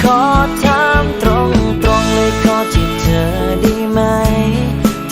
ขอถามตรงตรงๆเลยขอที่เธอได้ไหม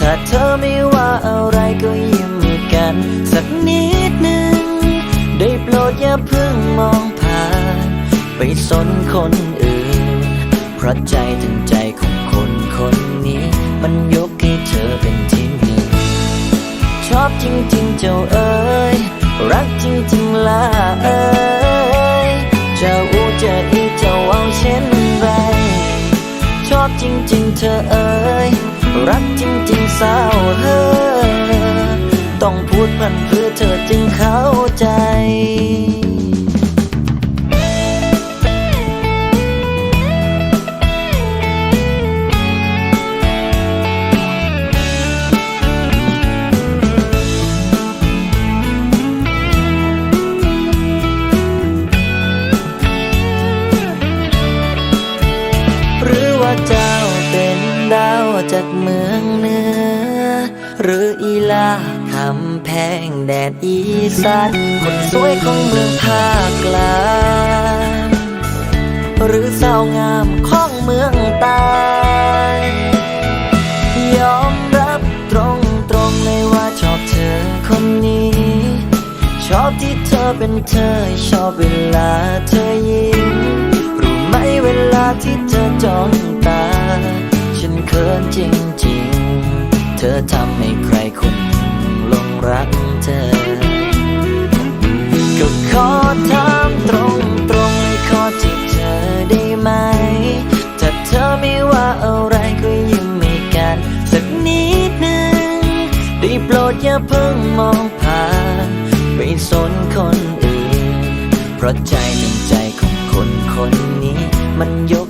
ถ้าเธอไม่ว่าอะไรก็ยิ้มกัน สักนิดหนึ่ง ได้โปรดอย่าเพิ่งมองผ่าน ไปสนคนอื่น เพราะใจถึงใจของคนคนนี้ มันยกให้เธอเป็นที่หนึ่ง ชอบจริงๆเจ้าเอ๋ยรักจริงๆล่ะเอ๋ย สาวเฮ้อต้องพูดพันเพื่อเธอจึงเข้าใจหรือว่าเจ้าเป็นดาวจากเมืองเหนือ หรืออีลาคำแพงแดนอีสานคนสวยของเมืองภาคกลางหรือสาวงามของเมืองใต้ยอมรับตรงตรงๆเลยว่าชอบเธอคนนี้ ชอบที่เธอเป็นเธอ ชอบเวลาเธอยิ้มรู้ไหมเวลาที่เธอจ้องตา ฉันเขินจริงๆ อทำให้ใครคนหนึ่งลงรักเธอ ก็ขอถามตรงตรงๆขอจีบเธอได้ไหม ถ้าเธอไม่ว่าอะไรก็ยิ้มให้กัน สักนิดหนึ่งได้โปรดอย่าเพิ่งมองผ่านไปสนคนอื่น เพราะใจหนึ่งใจของคนคนนี้มันยก